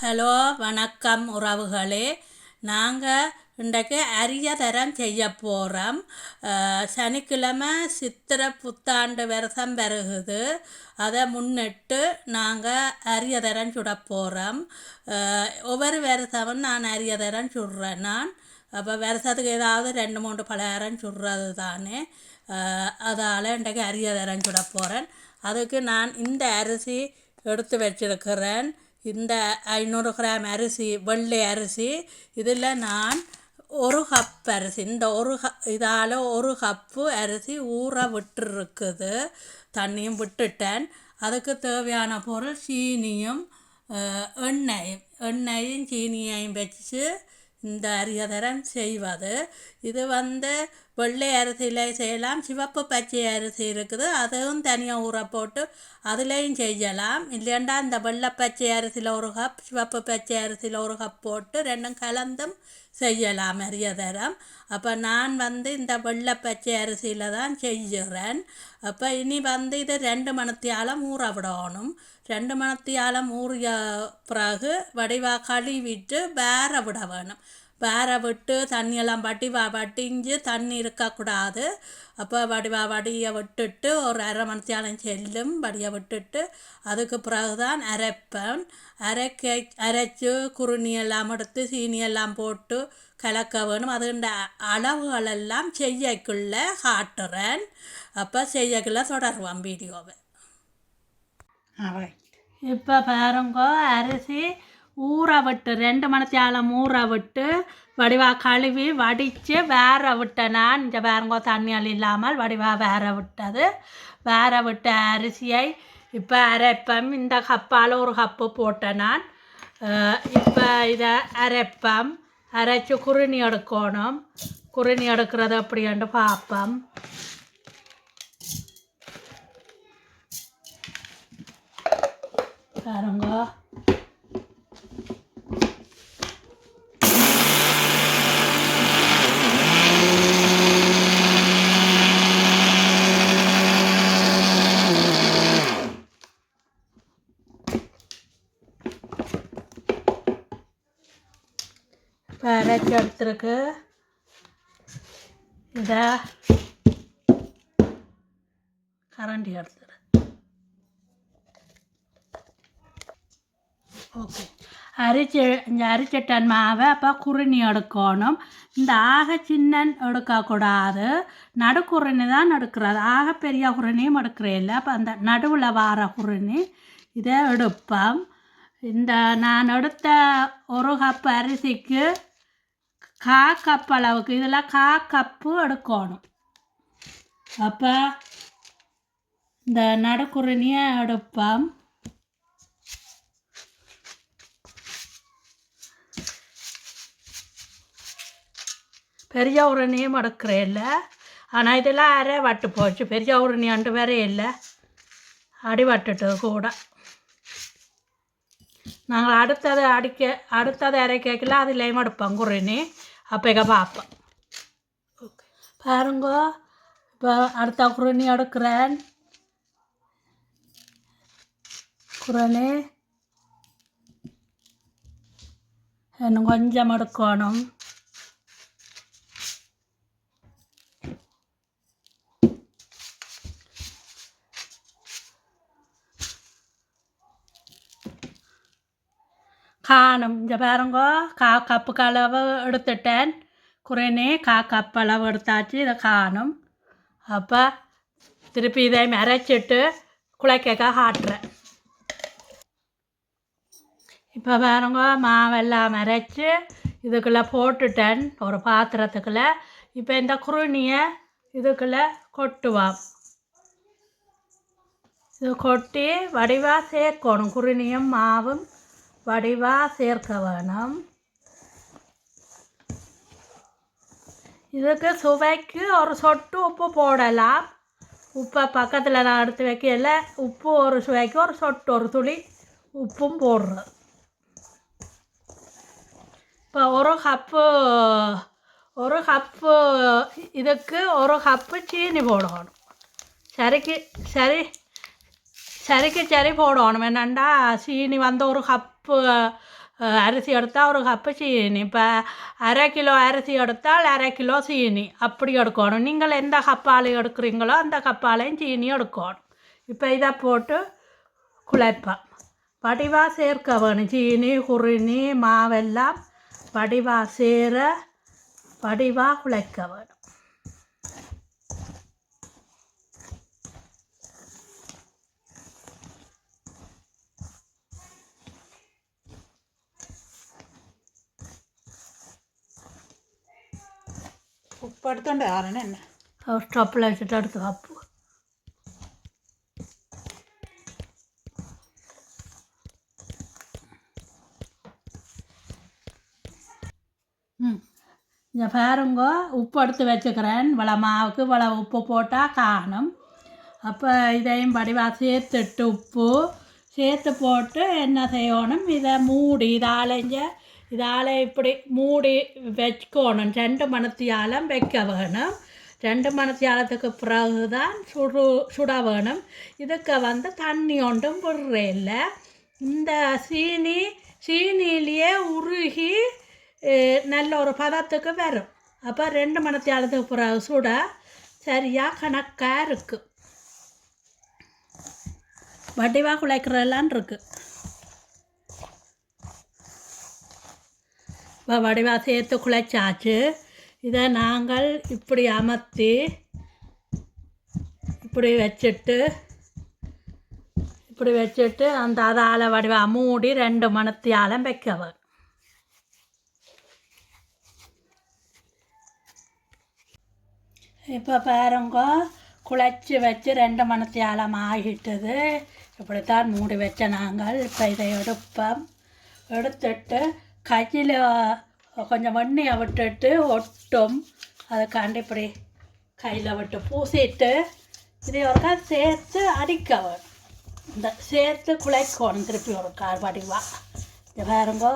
Hello வணக்கம் உறவுகளே. நாங்கள் இன்றைக்கு அரிய தரம் செய்ய போகிறோம் சனிக்கிழமை சித்திரை புத்தாண்டு விரதம் வருகுது. அதை முன்னிட்டு நாங்கள் அரிய தரம் சுட போகிறோம் ஒவ்வொரு விரதமும் நான் அரிய தரம் சுடுறேன் நான். அப்போ விரதத்துக்கு ஏதாவது ரெண்டு மூணு பலகாரம் சுடுறது தானே. அதால் இன்றைக்கு அரிய தரம் சுட போகிறேன் அதுக்கு நான் இந்த அரிசி எடுத்து வச்சிருக்கிறேன். இந்த ஐநூறு கிராம் அரிசி வெள்ளை அரிசி இதில் நான் ஒரு கப் அரிசி இந்த ஒரு க இதால் ஒரு கப்பு அரிசி ஊற விட்டுருக்குது. தண்ணியும் விட்டுட்டேன். அதுக்கு தேவையான பொருள் சீனியும் எண்ணெய் எண்ணெயும் சீனியையும் வச்சு இந்த அரியதரம் செய்வது. இது வந்து வெள்ளை அரிசியில் செய்யலாம் சிவப்பு பச்சை அரிசி இருக்குது. அதுவும் தனியாக ஊற போட்டு அதுலேயும் செய்யலாம். இல்லைண்டா இந்த வெள்ளை பச்சை அரிசியில் ஒரு கப் சிவப்பு பச்சை அரிசியில் ஒரு கப் போட்டு ரெண்டும் கலந்தும் செய்யலாம் அரியதரம் அப்போ நான் வந்து இந்த வெள்ளை பச்சை அரிசியில் தான் செய்கிறேன். அப்போ இனி வந்து இது ரெண்டு மணத்தியாலம் ஊற விடணும். ரெண்டு மணத்தியாலம் ஊறிய பிறகு வடிவாக கழுவிட்டு வேற விட வேணும். வேற விட்டு தண்ணியெல்லாம் வடிவா வடிஞ்சு தண்ணி இருக்கக்கூடாது அப்போ வடிவா வடிய விட்டுட்டு ஒரு அரை மணித்தியாலம் செல்லும் வடிய விட்டுட்டு அதுக்கு பிறகு தான் அரைப்பேன். அரைக்க அரைச்சு குருணி எல்லாம் எடுத்து சீனி எல்லாம் போட்டு கலக்க வேணும். அதுண்ட அளவுகள் எல்லாம் செய்யக்குள்ள காட்டுறேன். அப்போ செய்யக்குள்ள தொடருவான் வீடியோவை. இப்போ பாருங்க அரிசி ஊற விட்டு ரெண்டு மணித்தியாலம் ஊற விட்டு வடிவா கழுவி வடித்து வேற விட்டேன் நான் இந்த பாருங்க தண்ணியால் இல்லாமல் வடிவா வேற விட்டது வேற விட்ட அரிசியை இப்போ அரைப்பம் இந்த கப்பால் ஒரு கப்பு போட்டேன் நான். இப்போ இதை அரைப்பம் அரைச்சி குருணி எடுக்கணும். குருணி எடுக்கிறது அப்படின்ட்டு பார்ப்போம். பாருங்க. இப்போ அரைச்சி எடுத்துருக்கு. இதை கரண்டி எடுத்துரு. ஓகே. அரிச்சு இந்த அரிச்சட்டன் மாவை அப்போ குருணி எடுக்கணும். இந்த ஆக சின்னன் எடுக்கக்கூடாது. நடுக்குருணி தான் எடுக்கிறது. ஆக பெரிய குருணியும் எடுக்கிறதில்ல அப்போ அந்த நடுவில் வார குருணி இதை எடுப்போம். இந்த நான் எடுத்த ஒரு கப் அரிசிக்கு கா கப் அளவுக்கு இதெல்லாம் கா கப்பு எடுக்கணும். அப்போ இந்த நடுக்குருணியை எடுப்போம். பெரிய உருணியும் எடுக்கிறேன் இல்லை. ஆனால் இதெல்லாம் அரை வட்டு போச்சு. பெரிய உருணி அண்டு வேற இல்லை. அடி வட்டுட்டு கூட. நாங்கள் அடுத்தது அடிக்க அடுத்தது அரைக்கல அதுலேயும் எடுப்போம் குருணி. அப்போ பார்ப்போம் ஓகே பாருங்க இப்போ அடுத்த குருணி எடுக்கிறேன் குருணி இன்னும் கொஞ்சம் எடுக்கணும் காணும். இந்த பாருங்க கா கப்புக்கு அளவு எடுத்துட்டேன் குறைனே கா கப் அளவு எடுத்தாச்சு இதை காணும். அப்போ திருப்பி இதை மறைச்சிட்டு குழைக்க ஆட்டுறேன் இப்போ பாருங்க மாவெல்லாம் மறைச்சி இதுக்குள்ளே போட்டுட்டேன் ஒரு பாத்திரத்துக்குள்ளே. இப்போ இந்த குருணியை இதுக்குள்ளே கொட்டுவோம். இது கொட்டி வடிவாக சேர்க்கணும் குருணியும் மாவும். வடிவாக சேர்க்க வேணும் இதுக்கு சுவைக்கு ஒரு சொட்டு உப்பு போடலாம். உப்பை பக்கத்தில் நான் எடுத்து வைக்கல. உப்பு ஒரு சுவைக்கு ஒரு சொட்டு ஒரு துளி உப்பும் போடுறேன். இப்போ ஒரு கப்பு ஒரு கப்பு இதுக்கு ஒரு கப்பு சீனி போடணும். சரிக்கு சரி சரிக்கு சரி போடணும். என்னண்டா சீனி வந்து ஒரு கப்பு அரிசி எடுத்தால் ஒரு கப்பு சீனி. இப்போ அரை கிலோ அரிசி எடுத்தால் அரை கிலோ சீனி. அப்படி எடுக்கணும். நீங்கள் எந்த கப்பால் எடுக்கிறீங்களோ அந்த கப்பாலையும் சீனி எடுக்கணும். இப்போ இதை போட்டு குழைப்பேன். வடிவாக சேர்க்க வேணும். சீனி குருணி மாவெல்லாம் வடிவாக சேர வடிவாக குழைக்க வேணும். ഉപ്പ് എടുത്തോണ്ട് ആറണ എന്നെ ஸ்டப்பில் வச்சுட்டு எடுத்து கப்பு ம் இந்த பாருங்க உப்பு எடுத்து வச்சுக்கிறேன் இவ்வளோ மாவுக்கு இவ்வளோ உப்பு போட்டால் காணும் அப்போ இதையும் வடிவாக சேர்த்துட்டு உப்பு சேர்த்து போட்டு என்ன செய்யணும் இதை மூடி இதாலைஞ்ச இதால் இப்படி மூடி வச்சுக்கணும் ரெண்டு மணத்தியாலம் வைக்க வேணும் ரெண்டு மணத்தியாலத்துக்கு பிறகு தான் சுடு சுட வேணும் இதுக்கு வந்து தண்ணி ஒன்றும் விடுறேன் இந்த சீனி சீனிலேயே உருகி நல்ல ஒரு பதத்துக்கு வரும் அப்போ ரெண்டு மணத்தியாலத்துக்கு பிறகு சுட சரியாக கணக்காக இருக்குது வடிவாக குழைக்கிறதெல்லாம் இருக்குது வடிவாக சேர்த்து குழைச்சாச்சு இதை நாங்கள் இப்படி அமர்த்தி இப்படி வச்சுட்டு இப்படி வச்சுட்டு அந்த அதால் வடிவாக மூடி ரெண்டு மணத்தியாலம் வைக்க இப்போ பாருங்க குழச்சி வச்சு ரெண்டு மணத்தியாலம் ஆகிட்டது இப்படித்தான் மூடி வச்ச நாங்கள். இப்போ இதை எடுப்போம். எடுத்துட்டு கையில் கொஞ்சம் வெண்ணியை விட்டுட்டு ஒட்டும். அதுக்காண்டி இப்படி கையில் விட்டு பூசிட்டு இதை ஒருக்கா சேர்த்து அடிக்க இந்த சேர்த்து குழைக்கணும் திருப்பி ஒரு கார் வடிவா. இது பாருங்க.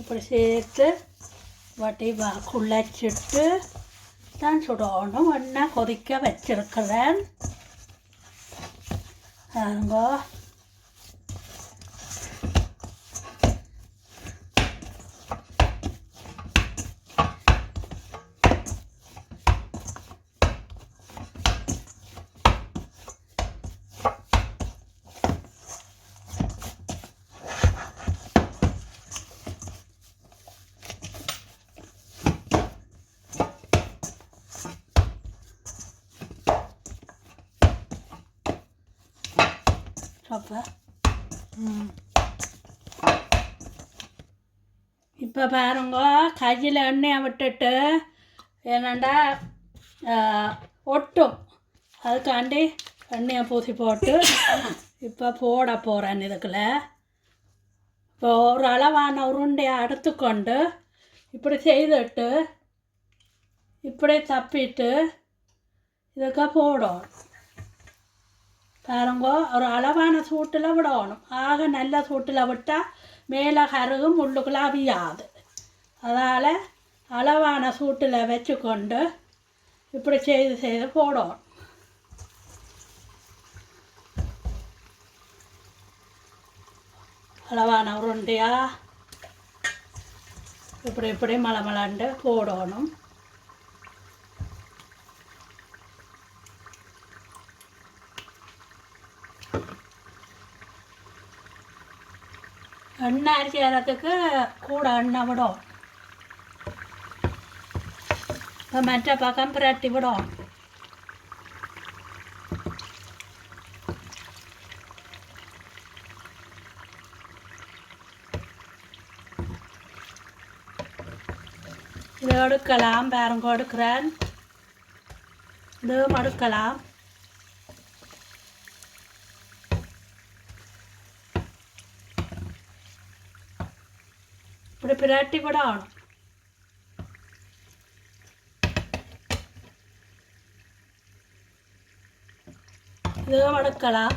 இப்படி சேர்த்து வடிவா குழைச்சிட்டு தான் சுடணும் எண்ணெய் கொதிக்க வச்சிருக்கிறேன். பாருங்க. அப்போ? இப்போ பாருங்க கையில் எண்ணெயை விட்டுட்டு என்னண்டா ஒட்டும். அதுக்காண்டி எண்ணெயை பூசி போட்டு இப்போ போட போகிறேன் இதுக்குள்ள இப்போ ஒரு அளவான உருண்டையை அடுத்துக்கொண்டு இப்படி செய்துட்டு இப்படி தப்பிட்டு இதுக்கு போடும். பாருங்கோ ஒரு அளவான சூட்டில் விடணும். ஆக நல்ல சூட்டில் விட்டால் மேலே கருகும் உள்ளுக்குள்ள அவியாது. அதால் அளவான சூட்டில் வச்சுக்கொண்டு இப்படி செய்து செய்து போடணும். அளவான உருண்டையா? இப்படி இப்படி மலமலண்டு போடணும். எண்ணெய் அரிசி ஏறத்துக்கு கூட எண்ணெய் விடும். இப்போ மற்ற பக்கம் பிரட்டி விடும். இது எடுக்கலாம் பேரங்க எடுக்கிறேன். இதுவும் எடுக்கலாம் இப்படி பிரட்டி கூட ஆகணும் இதுவும் எடுக்கலாம்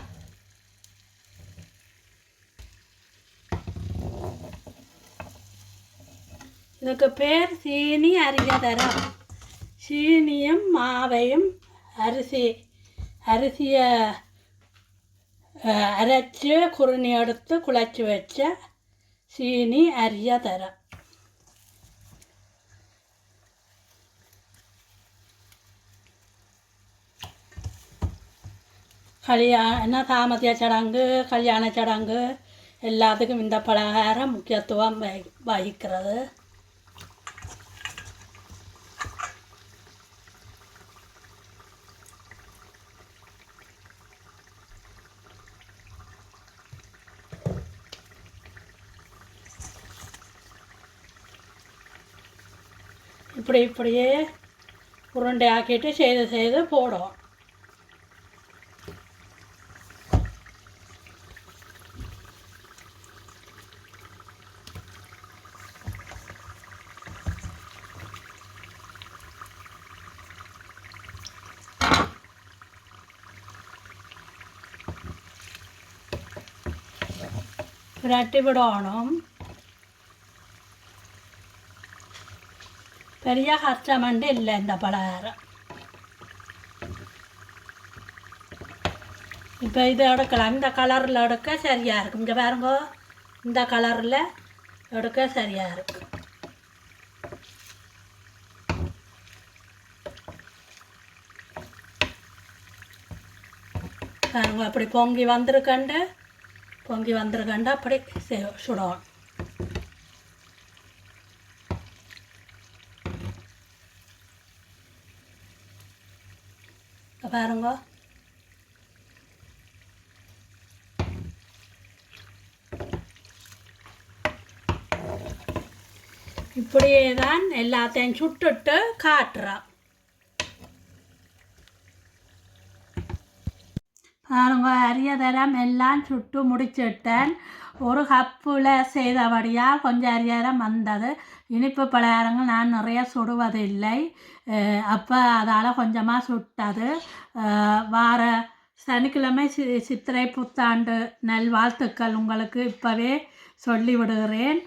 இதுக்கு பேர் சீனி அரியதரம் சீனியும் மாவையும் அரிசி அரிசியை அரைச்சி குருணி எடுத்து குழச்சி வச்ச சீனி அரிய தரம் கல்யாண தாமதிய சடங்கு கல்யாண சடங்கு எல்லாத்துக்கும் இந்த பலகாரம் முக்கியத்துவம் வகி வகிக்கிறது. இப்படி இப்படியே உருண்டை ஆக்கிட்டு செய்து செய்து போடும் விரட்டி விடணும். பெரிய கஷ்டமண்டு இல்லை இந்த பலகாரம். இப்போ இது எடுக்கலாம். இந்த கலரில் எடுக்க சரியாக இருக்கும். இங்கே பாருங்க. இந்த கலரில் எடுக்க சரியாக இருக்கும். பாருங்க அப்படி பொங்கி வந்திருக்கண்டு. பொங்கி வந்திருக்கண்டு அப்படி சுடணும். பாருங்க. இப்படியே தான் எல்லாத்தையும் சுட்டுட்டு காட்டுறோம் அரியதரம் எல்லாம் சுட்டு முடிச்சிட்டேன். ஒரு கப்பில் செய்தபடியால் கொஞ்சம் அரியதரம் வந்தது. இனிப்பு பலகாரங்கள் நான் நிறைய சுடுவதில்லை. அப்போ அதால் கொஞ்சமாக சுட்டது. வார சனிக்கிழமை சி சித்திரை புத்தாண்டு நல்வாழ்த்துக்கள் உங்களுக்கு இப்போவே சொல்லி விடுகிறேன்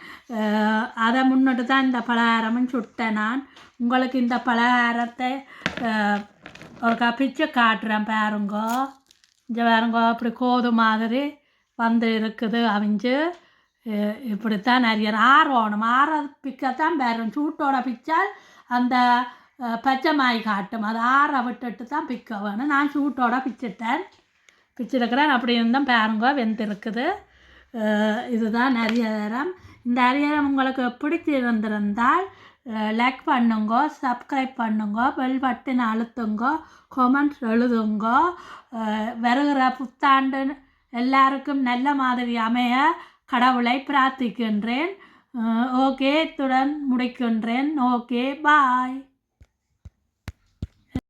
அதை முன்னிட்டு தான் இந்த பலகாரமும் சுட்டேன் நான். உங்களுக்கு இந்த பலகாரத்தை ஒரு கப்பிச்சு காட்டுறேன் பாருங்கோ. இங்கே பாருங்க அப்படி கோது மாதிரி வந்து இருக்குது. அவிஞ்சு இப்படித்தான் நிறைய ஆறணும் ஆற பிக்கத்தான் பேரும் சூட்டோட பிச்சால் அந்த பச்சை மாய் காட்டும். அது ஆற விட்டுட்டு தான் பிக்க வேணும் நான் சூட்டோட பிச்சிட்டேன். பிச்சிருக்கிறேன். அப்படி இருந்தால் பாருங்க வெந்திருக்குது. இதுதான் நிறைய நேரம் இந்த அரியரம் உங்களுக்கு பிடிச்சிருந்திருந்தால் லைக் பண்ணுங்க சப்ஸ்கிரைப் பண்ணுங்க பெல் பட்டன் அழுத்துங்க கொமெண்ட்ஸ் எழுதுங்க. வருகிற புத்தாண்டு எல்லாருக்கும் நல்ல மாதிரி அமைய கடவுளை பிரார்த்திக்கின்றேன். ஓகே இத்துடன் முடிக்கின்றேன். Okay bye